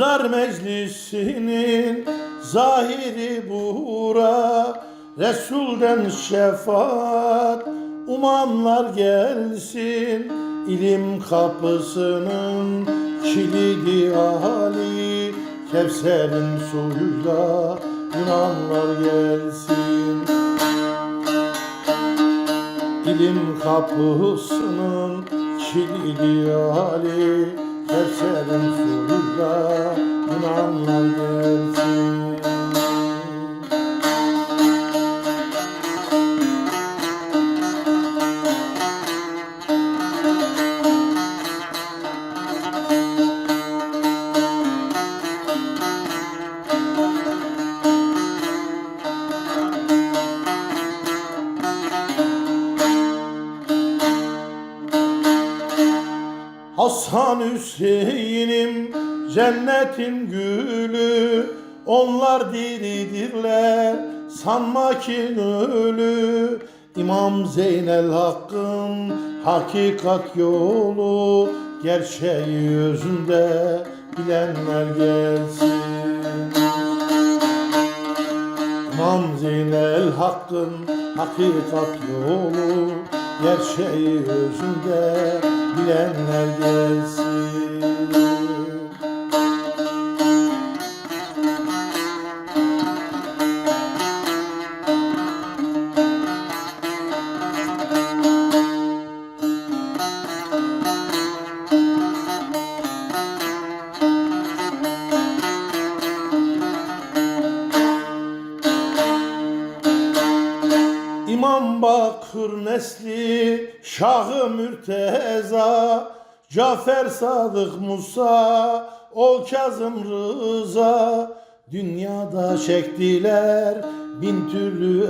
Kıtlar Meclisi'nin zahiri bura Resulden şefaat umamlar gelsin. İlim kapısının kilidi Ali Kevser'in suyuyla Yunanlar gelsin. İlim kapısının kilidi Ali Kevser'in suyuyla Yunanlar Hasan Hüseyin'im cennetin gülü Onlar diridirler sanma ki ölü. İmam Zeynel Hakk'ın hakikat yolu Gerçeği özünde bilenler gelsin. İmam Zeynel Hakk'ın hakikat yolu Gerçeği özünde bilenler gelsin Bakır nesli Şahı Mürteza Cafer Sadık Musa O Kazım Rıza. Dünyada çektiler bin türlü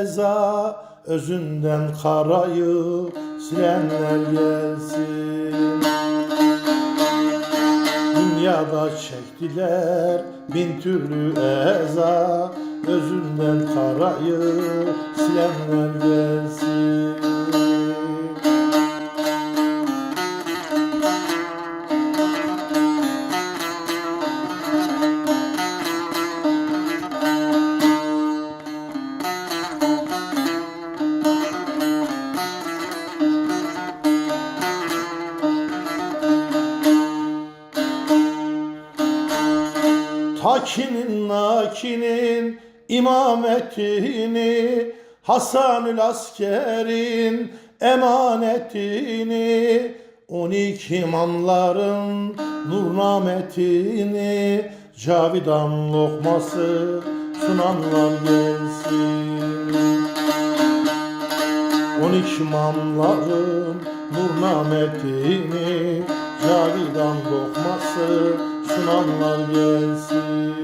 eza Özünden karayı silenler gelsin. Dünyada çektiler bin türlü eza Özünden karayı silenler gelsin. Takinin nakinin imametini Hasanül askerin emanetini On iki imamların nurnametini Cavidan lokması sunanlar gelsin. On iki imamların nurnametini Cavidan lokması sunanlar gelsin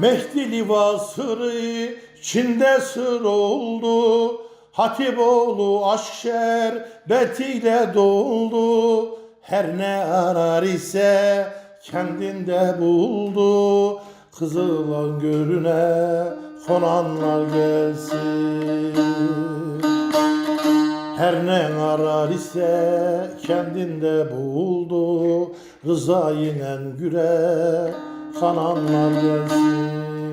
Mehdi livasırı Çin'de sır oldu. Hatipoğlu aşk şerbetiyle doldu. Her ne arar ise kendinde buldu. Kızılan görüne konanlar gelsin. Her ne arar ise kendinde buldu. Rıza inen güre kananlar gelsin